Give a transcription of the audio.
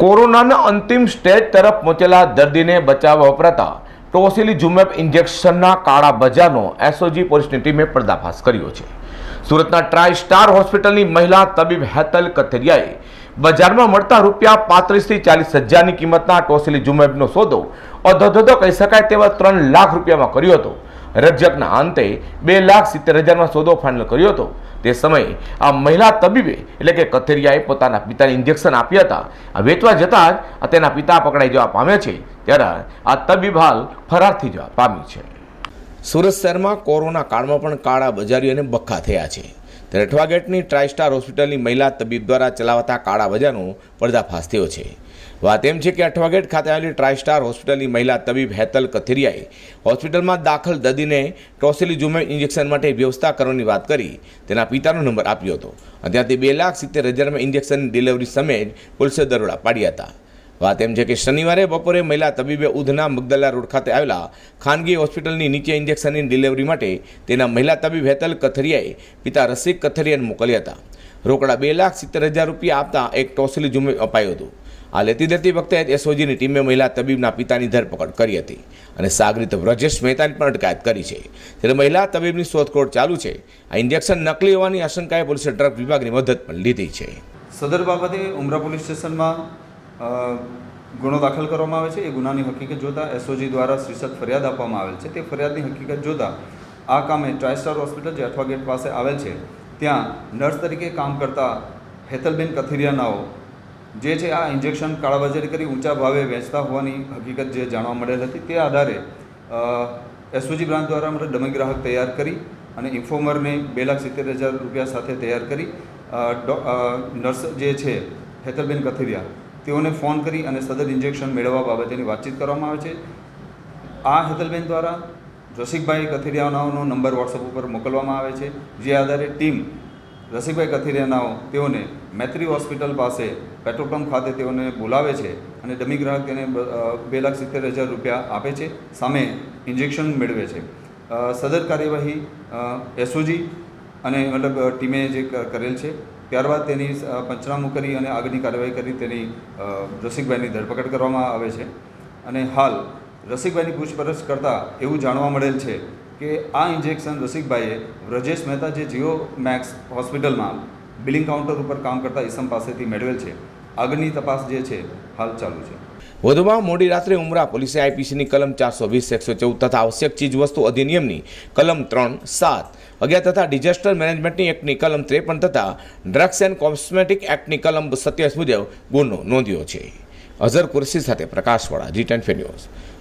કોરોનાના અંતિમ સ્ટેજ તરફ પહોંચેલા દર્દીને બચાવવા વપરાતા ટોસિલી જુમેબ ઇન્જેક્શનના કાળા બજારનો એસઓજી પોલીસની ટીમે પર્દાફાશ કર્યો છે. સુરતના ટ્રાય સ્ટાર હોસ્પિટલની મહિલા તબીબ હેતલ કથેરિયાએ બજારમાં મળતા રૂપિયા પાંત્રીસથી ચાલીસ હજારની કિંમતના ટોસિલી જુમેબનો સોદો અધોધો કહી શકાય તેવા ત્રણ લાખ રૂપિયામાં કર્યો હતો. રજકના અંતે બે લાખ સિત્તેર હજારમાં સોદો ફાઇનલ કર્યો હતો. તે સમયે આ મહિલા તબીબે એટલે કે કથેરિયાએ પોતાના પિતાને ઇન્જેક્શન આપ્યા હતા. વેચવા જતાં જ તેના પિતા પકડાઈ જવા પામ્યા છે. ત્યારે આ તબીબ હાલ ફરાર થઈ જવા પામી છે. સુરત શહેરમાં કોરોના કાળમાં પણ કાળા બજારીઓ અને બખ્ખા થયા છે. ત્યારે અઠવાગેટની ટ્રાયસ્ટાર હોસ્પિટલની મહિલા તબીબ દ્વારા ચલાવતા કાળા બજારનો પર્દાફાશ થયો છે. વાત એમ છે કે અઠવાગેટ ખાતે આવેલી ટ્રાયસ્ટાર હોસ્પિટલની મહિલા તબીબ હેતલ કથિરિયાએ હોસ્પિટલમાં દાખલ દર્દીને ટોસિલીઝુમેબ ઇન્જેક્શન માટે વ્યવસ્થા કરવાની વાત કરી. તેના પિતાનો નંબર આપ્યો હતો અને ત્યાંથી બે લાખ સિત્તેર હજારમાં ઇન્જેક્શનની ડિલિવરી સમયે જ પોલીસે દરોડા પાડ્યા હતા. વાત એમ છે કે શનિવારે બપોરે મહિલા તબીબે ઉધના મગદલા રોડ ખાતે આવેલા ખાનગી હોસ્પિટલની નીચે ઇન્જેક્શનની ડિલિવરી માટે તેના મહિલા તબીબ હેતલ કથરિયાએ પિતા રસિક કથરિયાને મોકલ્યા હતા. રોકડા બે લાખ સિત્તેર હજાર રૂપિયા આપતા એક ટોસલી જુમે અપાયું હતું. આ લેતી દેતી વખતે એસઓજીની ટીમે મહિલા તબીબના પિતાની ધરપકડ કરી હતી અને સાગરીત વ્રજેશ મહેતાની પણ અટકાયત કરી છે. ત્યારે મહિલા તબીબની શોધખોળ ચાલુ છે. આ ઇન્જેક્શન નકલી હોવાની આશંકાએ પોલીસે ડ્રગ વિભાગની મદદ પણ લીધી છે. સદર બાબતે ઉમરા પોલીસ સ્ટેશનમાં ગુનો દાખલ કરવામાં આવે છે. એ ગુનાની હકીકત જોતાં એસઓજી દ્વારા શીર્ષક ફરિયાદ આપવામાં આવેલ છે. તે ફરિયાદની હકીકત જોતાં આ કામે ટ્રાયસ્ટાર હોસ્પિટલ જે અઠવા ગેટ પાસે આવેલ છે. ત્યાં નર્સ તરીકે કામ કરતા હેતલબેન કથિરિયાનાઓ, જે છે આ ઇન્જેક્શન કાળાબજારી કરી ઊંચા ભાવે વેચતા હોવાની હકીકત જે જાણવા મળેલ હતી તે આધારે એસઓજી બ્રાન્ચ દ્વારા આપણે ડમી ગ્રાહક તૈયાર કરી અને ઇન્ફોમરને બે લાખ સિત્તેર હજાર રૂપિયા સાથે તૈયાર કરી નર્સ જે છે હેતલબેન કથિરિયા, તેઓને ફોન કરી અને સદર ઇન્જેક્શન મેળવવા બાબતેની વાતચીત કરવામાં આવે છે. આ હેતલબેન દ્વારા રસિકભાઈ કથિરિયાનાઓનો નંબર વોટ્સઅપ ઉપર મોકલવામાં આવે છે. જે આધારે ટીમ રસિકભાઈ કથિરિયાનાઓ તેઓને મૈત્રી હોસ્પિટલ પાસે પેટ્રોલ પંપ ખાતે તેઓને બોલાવે છે અને ડમી ગ્રાહક તેને બે લાખ સિત્તેર હજાર રૂપિયા આપે છે, સામે ઇન્જેક્શન મેળવે છે. સદર કાર્યવાહી એસઓજી અને મતલબ ટીમે જે કરેલ છે. ત્યારબાદ તેની પંચનામું કરી અને આગળની કાર્યવાહી કરી તેની રસિકભાઈની ધરપકડ કરવામાં આવે છે. અને હાલ રસિકભાઈની પૂછપરછ કરતાં એવું જાણવા મળેલ છે કે આ ઇન્જેક્શન રસિકભાઈએ વ્રજેશ મહેતા જે જીઓ મેક્સ હોસ્પિટલમાં બિલિંગ કાઉન્ટર ઉપર કામ કરતા ઈસમ પાસેથી મેળવેલ છે. આગળની તપાસ જે છે, હાલ ચાલુ છે. વધુમાં મોડી રાત્રે ઉમરા પોલીસે આઈપીસીની કલમ ચારસો વીસ, એકસો ચૌદ તથા આવશ્યક ચીજવસ્તુ અધિનિયમની કલમ ત્રણ, સાત, અગિયાર તથા ડિઝાસ્ટર મેનેજમેન્ટની એક્ટની કલમ ત્રેપન તથા ડ્રગ્સ એન્ડ કોસ્મેટિક એક્ટની કલમ સત્યાવીસ મુજબ ગુનો નોંધ્યો છે. અઝર કુરશી સાથે પ્રકાશવાળા જી ટેન ન્યૂઝ.